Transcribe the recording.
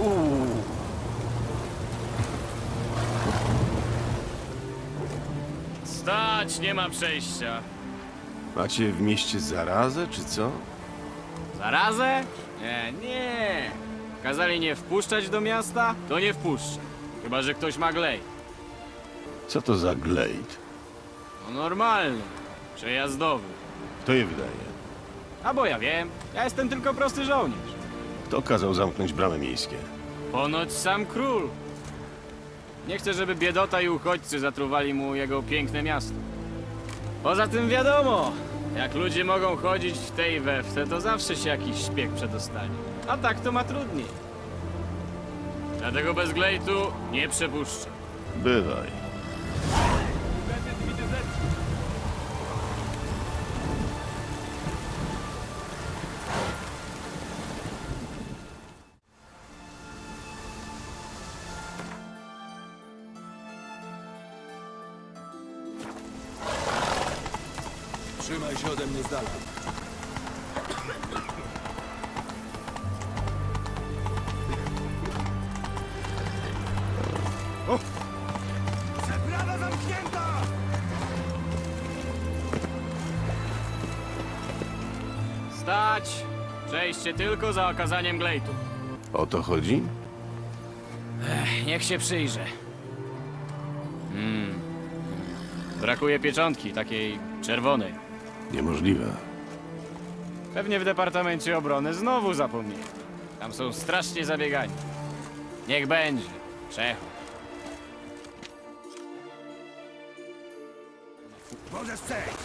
Uuu. Stać, nie ma przejścia. Macie w mieście zarazę, czy co? Zarazę? Nie, nie. Kazali nie wpuszczać do miasta? To nie wpuszczę. Chyba, że ktoś ma glej. Co to za glade? No normalny. Przejazdowy. Kto je wydaje? A bo ja wiem, ja jestem tylko prosty żołnierz. Kto kazał zamknąć bramy miejskie? Ponoć sam król. Nie chcę, żeby biedota i uchodźcy zatruwali mu jego piękne miasto. Poza tym wiadomo, jak ludzie mogą chodzić w tej we w te, to zawsze się jakiś szpieg przedostanie. A tak to ma trudniej. Dlatego bez glejtu nie przepuszczę. Bywaj. Trzymaj się ode mnie z dala. Przeprawa zamknięta! Stać! Przejście tylko za okazaniem glejtu. O to chodzi? Niech się przyjrzę. Hmm. Brakuje pieczątki, takiej czerwonej. Niemożliwe. Pewnie w Departamencie Obrony znowu zapomnieli. Tam są strasznie zabiegani. Niech będzie. Przechodź. Możesz przejść!